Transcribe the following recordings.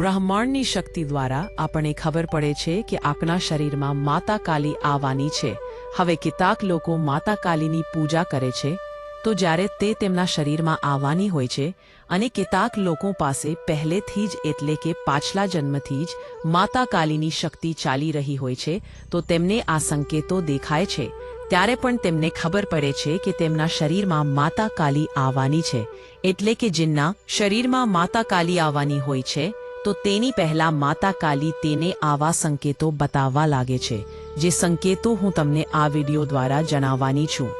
બ્રહ્માંડની શક્તિ દ્વારા આપણને ખબર પડે છે કે આપણા શરીરમાં માતા કાલી આવવાની છે. હવે કેટલાક લોકો માતા કાલીની પૂજા કરે છે, તો જ્યારે તે તેમના શરીરમાં આવવાની હોય છે, અને કેટલાક લોકો પાસે પહેલેથી જ એટલે કે પાછલા જન્મથી જ માતા કાલીની શક્તિ ચાલી રહી હોય છે, તો તેમને આ સંકેતો દેખાય છે. ત્યારે પણ તેમને ખબર પડે છે કે તેમના શરીરમાં માતા કાલી આવવાની છે, એટલે કે જેમના શરીરમાં માતા કાલી આવવાની હોય છે તો તેની પહેલા માતા કાલી તેને આવા સંકેતો બતાવવા લાગે છે, જે સંકેતો હું તમને આ વિડિયો દ્વારા જણાવવાની છું.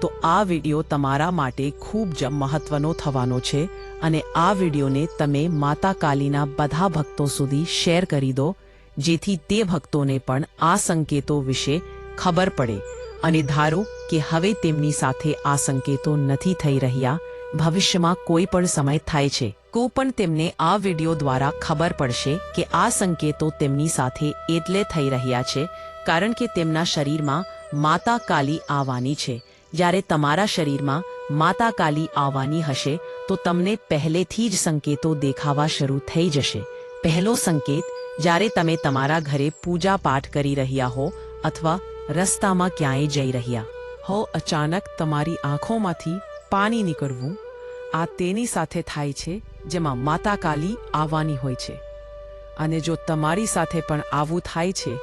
તો આ વિડિયો તમારા માટે ખૂબ જ મહત્વનો થવાનો છે અને આ વિડિયોને તમે માતા કાલીના બધા ભક્તો સુધી શેર કરી દો, જેથી તે ભક્તોને પણ આ સંકેતો વિશે ખબર પડે. અને ધારો કે હવે તેમની સાથે આ સંકેતો નથી થઈ રહ્યા, ભવિષ્યમાં કોઈ પણ સમય થાય છે. કો પણ તેમને આ વિડિયો દ્વારા ખબર પડશે કે આ સંકેતો તેમની સાથે એટલે થઈ રહ્યા છે, કારણ કે તેમના શરીરમાં માતા કાલી આવવાની છે. જ્યારે તમારા શરીરમાં માતા કાલી આવવાની હશે, તો તમને પહેલેથી જ સંકેતો દેખાવા શરૂ થઈ જશે. પહેલો સંકેત, જ્યારે તમે તમારા ઘરે પૂજા પાઠ કરી રહ્યા હો અથવા રસ્તામાં ક્યાંય જઈ રહ્યા હો, અચાનક તમારી આંખોમાંથી પાણી નીકળવું આ તેની સાથે થાય છે જેમાં માતા કાલી આવવાની હોય છે. અને જો તમારી સાથે પણ આવું થાય છે,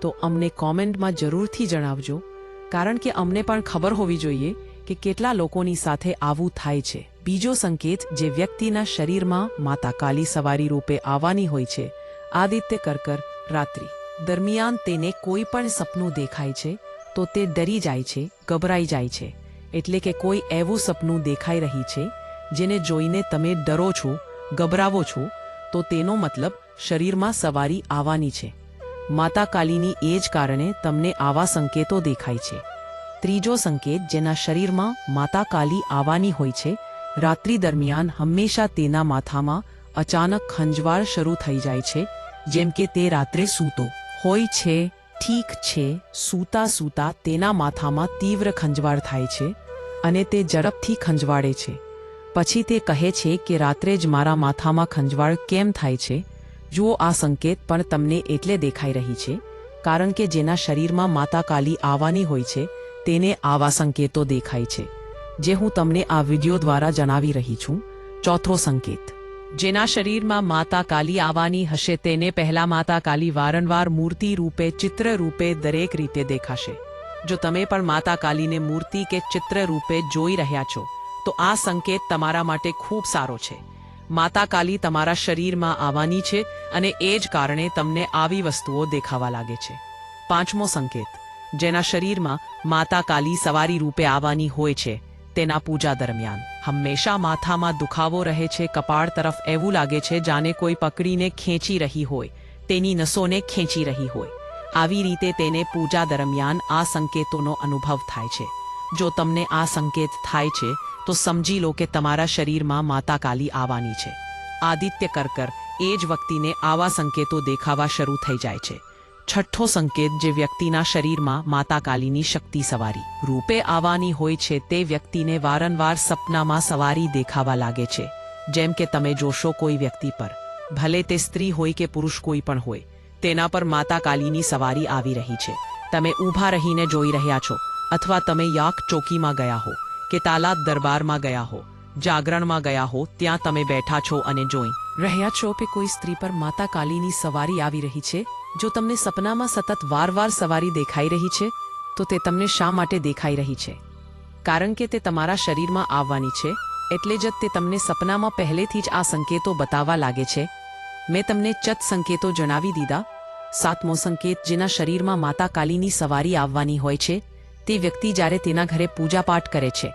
તો અમને કોમેન્ટમાં જરૂરથી જણાવજો, કારણ કે અમને પણ ખબર હોવી જોઈએ કે કેટલા લોકોની સાથે આવું થાય છે. બીજો સંકેત જે વ્યક્તિના શરીરમાં માતા કાલી સવારી રૂપે આવવાની હોય છે, આદિત્ય કરકર, રાત્રિ. દરમિયાન તેને કોઈ પણ સપનું દેખાય છે, તો તે ડરી જાય છે, ગભરાઈ જાય છે, એટલે કે કોઈ એવું સપનું દેખાઈ રહી છે જેને જોઈને તમે ડરો છો, ગભરાવો છો, તો તેનો મતલબ શરીરમાં સવારી આવવાની છે. માતા કાલીની એ જ કારણે તમને આવા સંકેતો દેખાય છે. ત્રીજો સંકેત જેના શરીરમાં માતા કાલી આવવાની હોય છે, રાત્રિ દરમિયાન હંમેશા તેના માથામાં અચાનક ખંજવાળ શરૂ થઈ જાય છે, જેમ કે તે રાત્રે સૂતો હોય છે, ઠીક છે, સૂતા સૂતા તેના માથામાં તીવ્ર ખંજવાળ થાય છે અને તે ઝડપથી ખંજવાળે છે. પછી તે કહે છે કે રાત્રે જ મારા માથામાં ખંજવાળ કેમ થાય છે? જુઓ આ સંકેત પણ તમને એટલે દેખાઈ રહી છે, કારણ કે જેના શરીરમાં માતા કાલી આવવાની હોય છે, તેને આવા સંકેતો દેખાય છે, જે હું તમને આ વિડિયો દ્વારા જણાવી રહી છું. ચોથો સંકેત. જેના શરીરમાં માતા કાલી આવવાની હશે તેને પહેલા માતા કાલી વારંવાર મૂર્તિ રૂપે, ચિત્ર રૂપે દરેક રીતે દેખાશે. જો તમે પણ માતા કાલીને મૂર્તિ કે ચિત્ર રૂપે જોઈ રહ્યા છો તો આ સંકેત તમારા માટે ખૂબ સારો છે. માતા કાલી તમારા શરીરમાં આવવાની છે અને એ જ કારણે તમને આવી વસ્તુઓ દેખાવા લાગે છે. પાંચમો સંકેત. જેના શરીરમાં માતા કાલી સવારી રૂપે આવવાની હોય છે, તેના પૂજા દરમિયાન. હંમેશા માથામાં દુખાવો રહે છે, કપાળ તરફ એવું લાગે છે જાણે કોઈ પકડીને ખેંચી રહી હોય, તેની નસોને ખેંચી રહી હોય. આવી રીતે તેને પૂજા દરમિયાન આ સંકેતોનો અનુભવ થાય છે. જો તમને આ સંકેત થાય છે, તો સમજી લો કે તમારા શરીરમાં માતા કાલી આવવાની છે. આદિત્ય કરકર, એ જ વ્યક્તિને આવા સંકેતો દેખાવા શરૂ થઈ જાય છે. છઠ્ઠો સંકેત જે વ્યક્તિના શરીરમાં માતા કાલીની શક્તિ સવારી. રૂપે આવવાની હોય છે તે વ્યક્તિને વારંવાર સપનામાં સવારી દેખાવા લાગે છે. જેમ કે તમે જોશો કોઈ વ્યક્તિ પર. ભલે તે સ્ત્રી હોય કે પુરુષ કોઈ પણ હોય, તેના પર માતા કાલીની સવારી આવી રહી છે. તમે ઊભા રહીને જોઈ રહ્યા છો. અથવા તમે યાક ચોકીમાં ગયા હો, કે તાલાદ દરબારમાં ગયા હો, જાગરણમાં ગયા હો, ત્યાં તમે બેઠા છો અને જોઈ. રહ્યા છો કે કોઈ સ્ત્રી પર માતા કાલીની સવારી આવી રહી છે? જો તમને સપનામાં સતત વારવાર સવારી દેખાઈ રહી છે, તો તે તમને શા માટે દેખાઈ રહી છે? કારણ કે તે તમારા શરીરમાં આવવાની છે, એટલે જ તે તમને સપનામાં પહેલેથી જ આ સંકેતો બતાવવા લાગે છે. મેં તમને ચત સંકેતો જણાવી દીધા. સાતમો સંકેત, જેના શરીરમાં માતા કાલીની સવારી આવવાની હોય છે તે વ્યક્તિ જ્યારે તેના ઘરે પૂજાપાઠ કરે છે.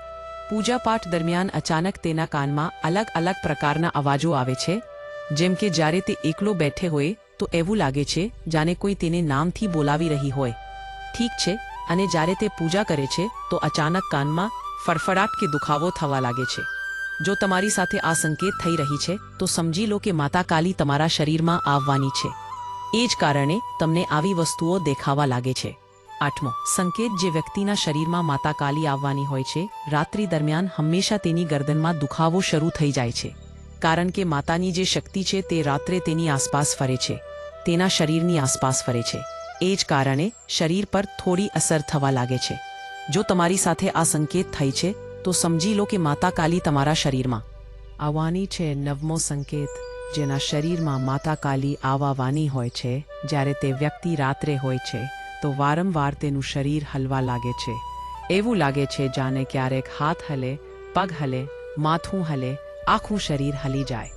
પૂજાપાઠ દરમિયાન અચાનક તેના કાનમાં અલગ અલગ પ્રકારના અવાજો આવે છે. જેમ કે જ્યારે તે એકલો બેઠે હોય, તો એવું લાગે છે, જાણે કોઈ તેને નામથી બોલાવી રહી હોય. ઠીક છે, અને જ્યારે તે પૂજા કરે છે, તો અચાનક કાનમાં ફડફડાટ કે દુખાવો થવા લાગે છે. જો તમારી સાથે આ સંકેત થઈ રહી છે, તો સમજી લો કે માતા કાલી તમારા શરીરમાં આવવાની છે. એ જ કારણે તમને આવી વસ્તુઓ દેખાવા લાગે છે. આઠમો, સંકેત જે વ્યક્તિના શરીરમાં માતા કાલી આવવાની હોય છે, રાત્રિ દરમિયાન હંમેશા તેની ગરદનમાં દુખાવો શરૂ થઈ જાય છે. કારણ કે માતાની જે શક્તિ છે તે રાત્રે તેની આસપાસ ફરે છે. તેના શરીરની આસપાસ ફરે છે. એ જ કારણે શરીર પર થોડી અસર થવા લાગે છે. જો તમારી સાથે આ સંકેત થઈ છે, તો સમજી લો કે માતા કાલી તમારા શરીરમાં આવવાની છે. નવમો સંકેત, જેના શરીરમાં માતા કાલી આવવાની હોય છે, જ્યારે તે વ્યક્તિ રાત્રે હોય છે તો વારંવાર તેનું શરીર હલવા લાગે છે. એવું લાગે છે જાણે ક્યારેક હાથ હલે, પગ હલે, માથું હલે, આખું શરીર હલી જાય.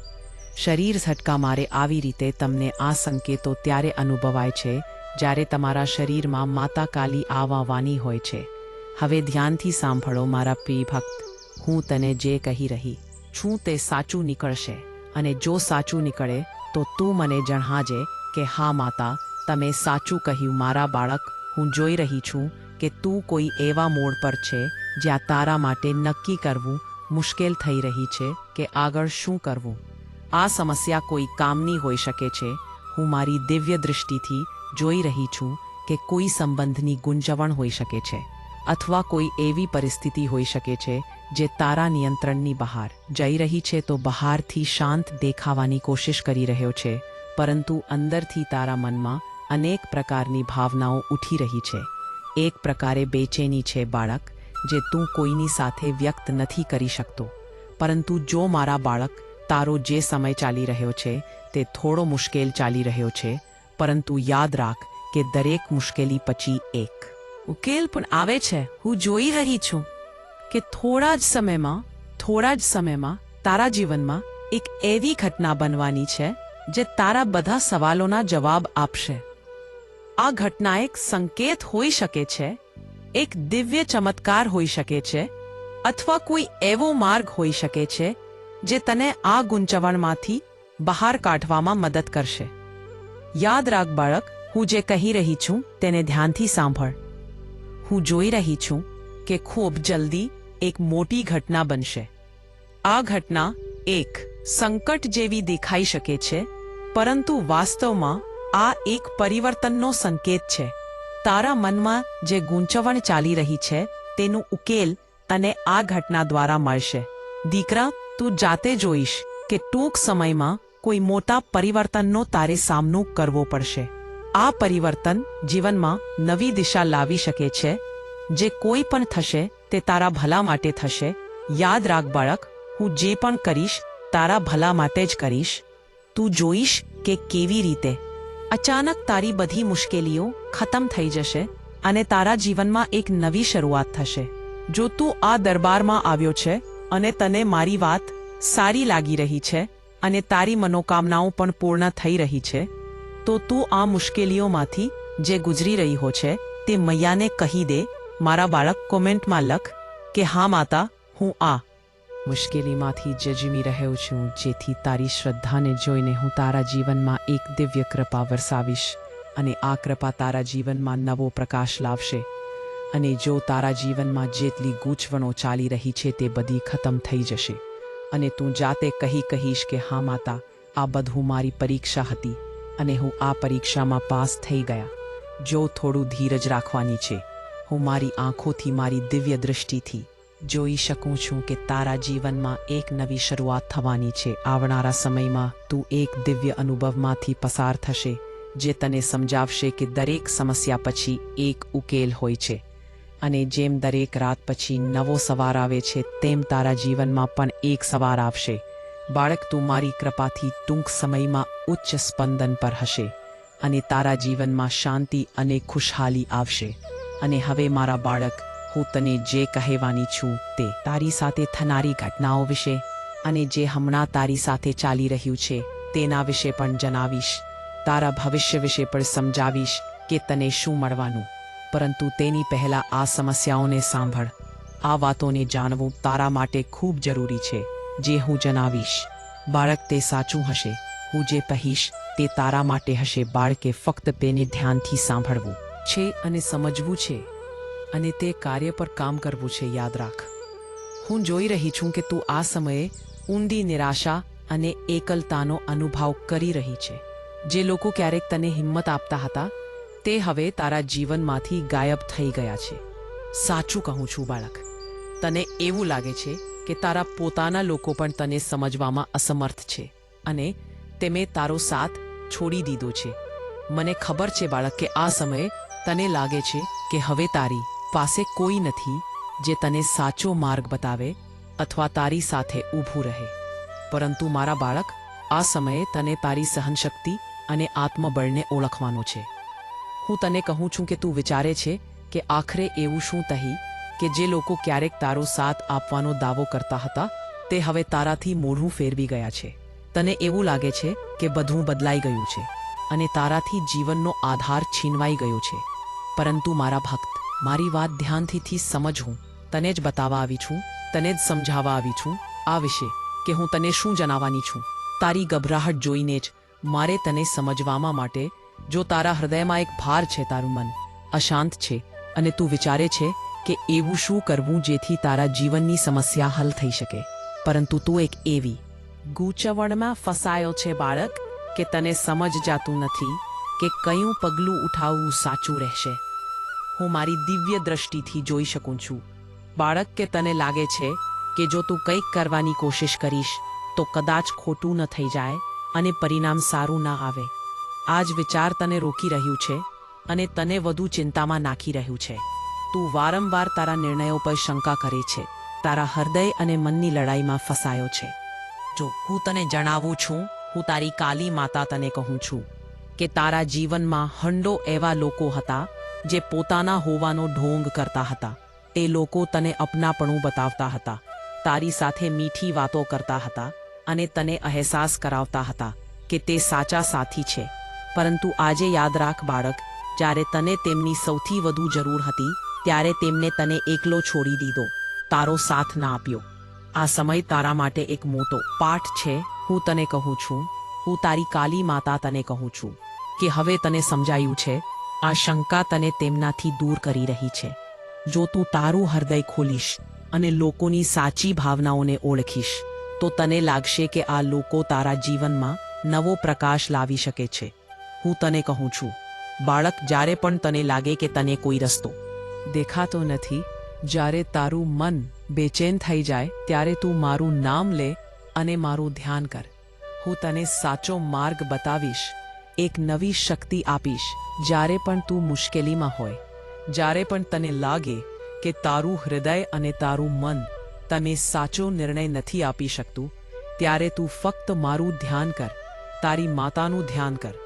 શરીર ઝટકા મારે આવી રીતે તમને આ સંકેતો ત્યારે અનુભવાય છે, જ્યારે તમારા શરીરમાં માતા કાલી આવવાની હોય છે. હવે ધ્યાનથી સાંભળો મારા પ્રિય ભક્ત, હું તને જે કહી રહી, છું તે સાચું નીકળશે, અને જો સાચું નીકળે, તો તું મને જણાજે કે હા માતા તમે સાચું કહ્યું, મારા બાળક, હું જોઈ રહી છું કે તું કોઈ એવા મોડ પર છે જ્યાં તારા માટે નક્કી કરવું મુશ્કેલ થઈ રહી છે કે આગળ શું કરવું. આ સમસ્યા કોઈ કામની હોઈ શકે છે. હું મારી દિવ્ય દૃષ્ટિથી જોઈ રહી છું કે કોઈ સંબંધની ગુંજવણ હોઈ શકે છે અથવા કોઈ એવી પરિસ્થિતિ હોઈ શકે છે જે તારા નિયંત્રણની બહાર જઈ રહી છે તો બહારથી શાંત દેખાવાની કોશિશ કરી રહ્યો છે, પરંતુ અંદરથી તારા મનમાં અનેક પ્રકારની ભાવનાઓ ઉઠી રહી છે. એક પ્રકારે બેચેની છે બાળક, જે તું કોઈની સાથે વ્યક્ત નથી કરી શકતો. પરંતુ જો મારા બાળક તારો જે સમય ચાલી રહ્યો છે, તે થોડો મુશ્કેલ ચાલી રહ્યો છે, પરંતુ યાદ રાખ કે દરેક મુશ્કેલી પછી એક. ઉકેલ પણ આવે છે. હું જોઈ રહી છું કે થોડા જ સમયમાં, થોડા જ સમયમાં તારા જીવનમાં એક એવી ઘટના બનવાની છે, જે તારા બધા સવાલોના જવાબ આપશે. આ ઘટના એક સંકેત હોઈ શકે છે, એક દિવ્ય ચમત્કાર હોઈ શકે છે, અથવા કોઈ એવો માર્ગ હોઈ શકે છે, જે તને આ ગુંચવણમાંથી બહાર કાઢવામાં મદદ કરશે. યાદ રાખ બાળક, હું જે કહી રહી છું તેને ધ્યાનથી સાંભળ. હું જોઈ રહી છું કે ખૂબ જલ્દી એક મોટી ઘટના બનશે. આ ઘટના એક સંકટ જેવી દેખાઈ શકે છે, પરંતુ વાસ્તવમાં આ એક પરિવર્તનનો સંકેત છે. તારા મનમાં જે ગૂંચવણ ચાલી રહી છે, તેનું ઉકેલ તને આ ઘટના દ્વારા મળશે. દીકરા, તું જાતે જોઈશ કે ટૂંક સમયમાં કોઈ મોટા પરિવર્તનનો તારે સામનો કરવો પડશે. આ પરિવર્તન જીવનમાં નવી દિશા લાવી શકે છે. જે કોઈ પણ થશે, તે તારા ભલા માટે થશે. યાદ રાખ બાળક, હું જે પણ કરીશ, તારા ભલા માટે જ કરીશ. તું જોઈશ કે કેવી રીતે. અચાનક તારી બધી મુશ્કેલીઓ ખતમ થઈ જશે અને તારા જીવનમાં એક નવી શરૂઆત થશે. જો તું આ દરબારમાં આવ્યો છે અને તને મારી વાત સારી લાગી રહી છે અને તારી મનોકામનાઓ પણ પૂર્ણ થઈ રહી છે, તો તું આ મુશ્કેલીઓમાંથી જે ગુજરી રહ્યો છે તે મૈયાને કહી દે, મારા બાળક કોમેન્ટમાં લખ કે, હા માતા, હું આ મુશ્કેલીમાંથી જજમી રહ્યો છું, જેથી તારી શ્રદ્ધાને જોઈને હું તારા જીવનમાં એક દિવ્ય કૃપા વરસાવીશ અને આ કૃપા તારા જીવનમાં નવો પ્રકાશ લાવશે. અને જો તારા જીવનમાં જેટલી ગૂંચવણો ચાલી રહી છે તે બધી ખતમ થઈ જશે. અને તું જાતે કહી કહીશ કે, હા, માતા, આ બધું મારી પરીક્ષા હતી અને હું આ પરીક્ષામાં પાસ થઈ ગયા. જો થોડું ધીરજ રાખવાની છે, હું મારી આંખોથી, મારી દિવ્ય દૃષ્ટિથી જોઈ શકું છું કે તારા જીવનમાં એક નવી શરૂઆત થવાની છે. આવનારા સમયમાં તું એક દિવ્ય અનુભવમાંથી પસાર થશે, જે તને સમજાવશે કે દરેક સમસ્યા પછી એક ઉકેલ હોય છે. અને જેમ દરેક રાત પછી નવો સવાર આવે છે, તેમ તારા જીવનમાં પણ એક સવાર આવશે. બાળક, તું મારી કૃપાથી ટૂંક સમયમાં ઉચ્ચ સ્પંદન પર હશે અને તારા જીવનમાં શાંતિ અને ખુશહાલી આવશે. અને હવે મારા બાળક હું તને જે કહેવાની છું તે તારી સાથે થનારી ઘટનાઓ વિશે અને જે હમણાં તારી સાથે ચાલી રહ્યું છે તેના વિશે પણ જણાવીશ. તારા ભવિષ્ય વિશે પણ સમજાવીશ કે તને શું મળવાનું. પરંતુ તેની પહેલા આ સમસ્યાઓને સાંભળ. આ વાતોને જાણવું તારા માટે ખૂબ જરૂરી છે, જે હું જણાવીશ. બાળક તે સાચું હશે, હું જે કહીશ તે તારા માટે હશે. બાળકે ફક્ત તેને ધ્યાનથી સાંભળવું છે અને સમજવું છે. અને તે કાર્ય પર કામ કરવું છે, યાદ રાખ. હું જોઈ રહી છું કે તું આ સમયે ઊંડી નિરાશા અને એકલતાનો અનુભવ કરી રહી છે. જે લોકો ક્યારેક તને હિંમત આપતા હતા, તે હવે તારા જીવનમાંથી ગાયબ થઈ ગયા છે. સાચું કહું છું, બાળક. તને એવું લાગે છે કે તારા પોતાના લોકો પણ તને સમજવામાં અસમર્થ છે અને તેમે તારો સાથ છોડી દીધો છે. મને ખબર છે, બાળક, કે આ સમયે તને લાગે છે કે હવે તારી પાસે કોઈ નથી જે તને સાચો માર્ગ બતાવે અથવા તારી સાથે ઊભું રહે. પરંતુ મારા બાળક, આ સમયે તને તારી સહનશક્તિ અને આત્મબળને ઓળખવાનો છે. હું તને કહું છું કે તું વિચારે છે કે આખરે એવું શું તહી કે જે લોકો ક્યારેક તારો સાથ આપવાનો દાવો કરતા હતા, તે હવે તારાથી મોઢું ફેરવી ગયા છે. તને એવું લાગે છે કે બધું બદલાઈ ગયું છે અને તારાથી જીવનનો આધાર છીનવાઈ ગયો છે. પરંતુ મારા ભક્ત મારી વાત ધ્યાનથી સમજવું તને જ બતાવવા આવી છું, તને જ સમજાવવા આવી છું, આ વિશે, કે હું તને શું જણાવવાની છું. તારી ગભરાહટ જોઈને જ મારે તને સમજવામાં માટે, જો તારા હૃદયમાં એક ભાર છે તારું મન, અશાંત છે, અને તું વિચારે છે કે એવું શું કરવું જેથી તારા જીવનની સમસ્યા હલ થઈ શકે. પરંતુ તું એક એવી, ગૂંચવણમાં ફસાયો છે બાળક, કે તને સમજ જાતું નથી, કે કયું પગલું ઉઠાવવું સાચું રહેશે. હું મારી દિવ્ય દ્રષ્ટિથી જોઈ શકું છું. બાળક કે તને લાગે છે કે જો તું કંઈક કરવાની કોશિશ કરીશ, તો કદાચ ખોટું ન થઈ જાય અને પરિણામ સારું ના આવે. આ જ વિચાર તને રોકી રહ્યું છે અને તને વધુ ચિંતામાં નાખી રહ્યું છે. તું વારંવાર તારા નિર્ણયો પર શંકા કરે છે. તારા હૃદય અને મનની લડાઈમાં ફસાયો છે. જો હું તને જણાવું છું, હું તારી કાલી માતા તને કહું છું કે તારા જીવનમાં હંડો એવા લોકો હતા જે પોતાના હોવાનો ઢોંગ કરતા હતા. તે લોકો તને અપનાપણું બતાવતા હતા. તારી સાથે મીઠી વાતો કરતા હતા અને તને અહેસાસ કરાવતા હતા કે તે સાચા સાથી છે. પરંતુ આજે યાદ રાખ બાળક, જ્યારે તને તેમની સૌથી વધુ જરૂર હતી, ત્યારે તેમને તને એકલો છોડી દીધો. તારો સાથ ના આપ્યો. આ સમય તારા માટે એક મોટો પાઠ છે. હું તને કહું છું, હું તારી કાલી માતા તને કહું છું કે હવે તને સમજાયું છે આ શંકા તને તેમનાથી દૂર કરી રહી છે. જો તું તારું હૃદય ખોલીશ અને લોકોની સાચી ભાવનાઓને ઓળખીશ, તો તને લાગશે કે આ લોકો તારા જીવનમાં નવો પ્રકાશ લાવી શકે છે. હું તને કહું છું, બાળક, જ્યારે પણ તને લાગે કે તને કોઈ રસ્તો દેખાતો નથી, જ્યારે તારું મન બેચેન થઈ જાય, ત્યારે તું મારું નામ લે અને મારું ધ્યાન કર. હું તને સાચો માર્ગ બતાવીશ એક નવી શક્તિ આપીશ, જ્યારે પણ તું મુશ્કેલીમાં હોય. જ્યારે પણ તને લાગે કે તારું હૃદય અને તારું મન તને સાચો નિર્ણય નથી આપી શકતું, ત્યારે તું ફક્ત મારું ધ્યાન કર, તારી માતાનું ધ્યાન કર.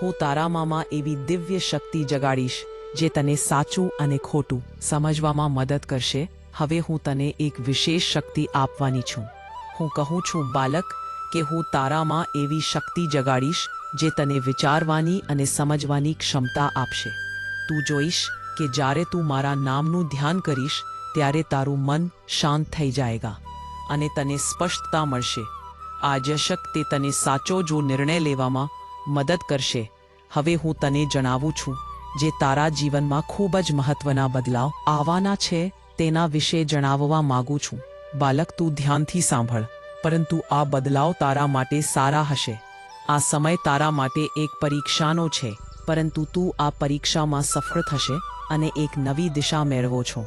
હું તારામાં એવી દિવ્ય શક્તિ જગાડીશ, જે તને સાચું અને ખોટું સમજવામાં મદદ કરશે. હવે હું તને એક વિશેષ શક્તિ આપવાની છું. હું કહું છું, બાલક, કે હું તારામાં એવી શક્તિ જગાડીશ જે તને વિચારવાની અને સમજવાની ક્ષમતા આપશે. તું જોઈશ કે જ્યારે તું મારા નામનું ધ્યાન કરીશ, ત્યારે તારું મન શાંત થઈ જાયગા અને તને સ્પષ્ટતા મળશે. આ જશક તે તને સાચો જો નિર્ણય લેવામાં મદદ કરશે. હવે હું તને જણાવું છું, જે તારા જીવનમાં ખૂબ જ મહત્વના બદલાવ આવવાના છે, તેના વિશે જણાવવા માંગુ છું. બાલક, તું ધ્યાનથી સાંભળ, પરંતુ આ બદલાવ તારા માટે સારા હશે. આ સમય તારા માટે એક પરીક્ષાનો છે, પરંતુ તું આ પરીક્ષામાં સફળ થશે અને એક નવી દિશા મેળવો છો.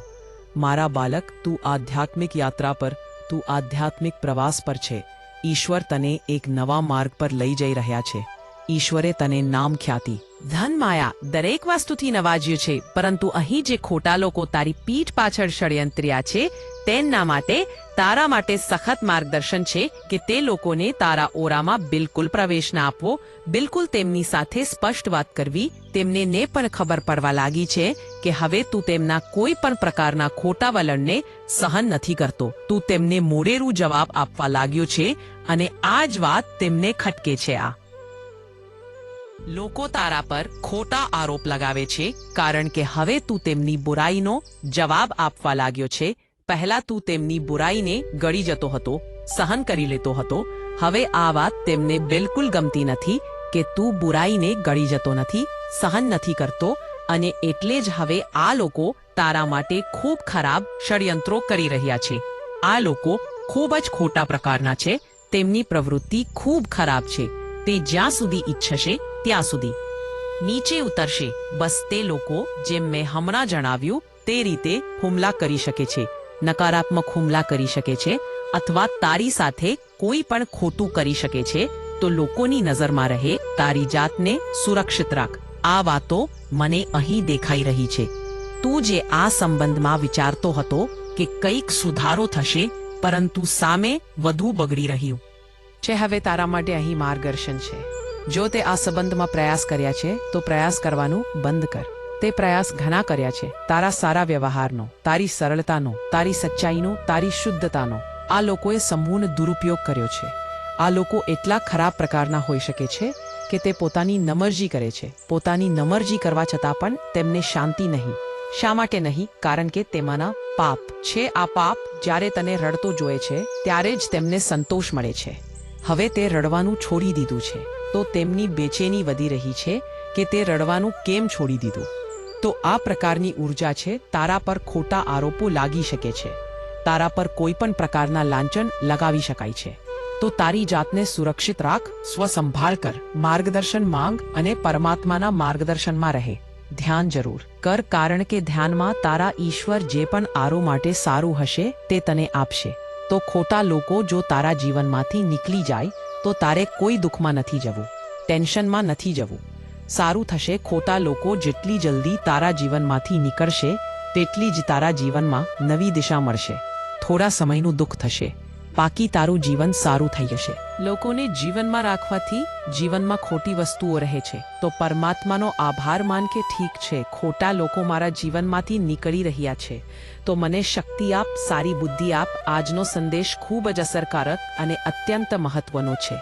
મારા બાલક, તું આધ્યાત્મિક યાત્રા પર, તું આધ્યાત્મિક પ્રવાસ પર છે. ઈશ્વર તને એક નવા માર્ગ પર લઈ જઈ રહ્યા છે. ઈશ્વરે તને નામ ખ્યાતિ. ધન માયા, દરેક વસ્તુથી નવાજ્યું છે, પરંતુ અહીં જે ખોટા લોકો તારી પીઠ પાછળ ષડયંત્ર્યા છે તેમના માટે તારા માટે સખત માર્ગદર્શન છે કે તે લોકોને તારા ઓરામાં બિલકુલ પ્રવેશ ના આપવો, બિલકુલ તેમની સાથે સ્પષ્ટ વાત કરવી, તેમને ને પણ ખબર પડવા લાગી છે કે હવે તું તેમના કોઈ પણ પ્રકારના ખોટા વલણને સહન નથી કરતો. તું તેમને મોડેરું જવાબ આપવા લાગ્યો છે અને આ જ વાત તેમને ખટકે છે આ. લોકો તારા પર ખોટા આરોપ લગાવે છે, કારણ કે હવે તું તેમની બુરાઈનો જવાબ આપવા લાગ્યો છે. પહેલા તું તેમની બુરાઈને ગળી જતો હતો, સહન કરી લેતો હતો. હવે આ વાત તેમને બિલકુલ ગમતી નથી કે તું બુરાઈને ગળી જતો નથી, સહન નથી કરતો અને એટલે જ હવે આ લોકો તારા માટે ખૂબ ખરાબ ષડયંત્રો કરી રહ્યા છે. આ લોકો ખૂબ જ ખોટા પ્રકારના છે, તેમની પ્રવૃત્તિ ખૂબ ખરાબ છે. તે જ્યાં સુધી ઈચ્છશે ત્યાં સુધી. નીચે ઉતરશે. બસ તે લોકો, જેમ મેં હમણાં જણાવ્યું, તે રીતે હુમલા કરી શકે છે. નકારાત્મક હુમલા કરી શકે છે, અથવા તારી સાથે કોઈ પણ ખોટું કરી શકે છે, તો લોકોની નજરમાં રહે, તારી જાતને સુરક્ષિત રાખ. આ વાતો મને અહીં દેખાઈ રહી છે. તું જે આ સંબંધમાં વિચારતો હતો કે કંઈક સુધારો થશે, પરંતુ સામે વધુ બગડી રહ્યું. છે હવે તારા માટે અહીં માર્ગદર્શન છે. જો તે આ સંબંધમાં પ્રયાસ કર્યા છે, તો પ્રયાસ કરવાનું બંધ કર. તે પ્રયાસ ઘણા કર્યા છે. તારા સારા વ્યવહારનો, તારી સરળતાનો, તારી સચ્ચાઈનો, તારી શુદ્ધતાનો. આ લોકોએ સંપૂર્ણ દુરુપયોગ કર્યો છે. આ લોકો એટલા ખરાબ પ્રકારના હોઈ શકે છે કે તે પોતાની નમરજી કરે છે. પોતાની નમરજી કરવા છતાં પણ તેમને શાંતિ નહીં. શા માટે નહીં? કારણ કે તેમાંના પાપ છે. આ પાપ જ્યારે તને રડતો જોએ છે, ત્યારે જ તેમને સંતોષ મળે છે. હવે તે રડવાનું છોડી દીધું છે. તો તેમની બેચેની વધી રહી છે કે તે રડવાનું કેમ છોડી દીધું? તો આ પ્રકારની ઊર્જા છે, તારા પર ખોટા આરોપો લાગી શકે છે. તારા પર કોઈ પણ પ્રકારના લાંચન લગાવી શકાય છે. તો તારી જાતને સુરક્ષિત રાખ, સ્વસંભાળ કર, માર્ગદર્શન માંગ અને પરમાત્માના માર્ગદર્શનમાં રહે. ધ્યાન જરૂર કર કારણ કે ધ્યાનમાં તારા ઈશ્વર જે પણ આરો માટે સારું હશે, તે તને આપશે. તો ખોટા લોકો જો તારા જીવનમાંથી નીકળી જાય તો તારે કોઈ દુઃખમાં નથી જવું, ટેન્શનમાં નથી જવું. સારું થશે, ખોટા લોકો જેટલી જલ્દી તારા જીવનમાંથી નીકળશે, તેટલી જ તારા જીવનમાં નવી દિશા મળશે. થોડા સમયનું દુઃખ થશે. બાકી તારું જીવન સારું થઈ જશે. લોકોને જીવનમાં રાખવાથી જીવનમાં ખોટી વસ્તુઓ રહે છે. તો પરમાત્માનો આભાર માન કે ઠીક છે, ખોટા લોકો મારા જીવનમાંથી નીકળી રહ્યા છે. તો મને શક્તિ આપ, સારી બુદ્ધિ આપ, આજનો સંદેશ ખૂબ જ અસરકારક અને અત્યંત મહત્વનો છે.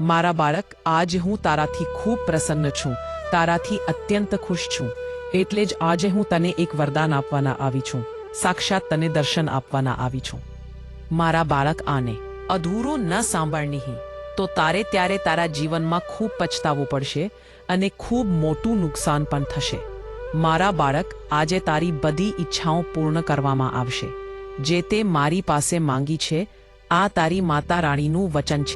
મારા બાળક, આજ હું તારાથી ખૂબ પ્રસન્ન છું. તારાથી અત્યંત ખુશ છું. એટલે જ આજે હું તને એક વરદાન આપવાના આવી છું. સાક્ષાત તને દર્શન આપવાના આવી છું. મારા બાળક આને અધૂરું ન સાંભળ નહીં તો તારે ત્યારે તારા જીવનમાં ખૂબ પછતાવવું પડશે અને ખૂબ મોટું નુકસાન પણ થશે. મારા બાળક આજે તારી બધી ઈચ્છાઓ પૂર્ણ કરવામાં આવશે. જે તે મારી પાસે માંગી છે, આ તારી માતા રાણીનું વચન છે.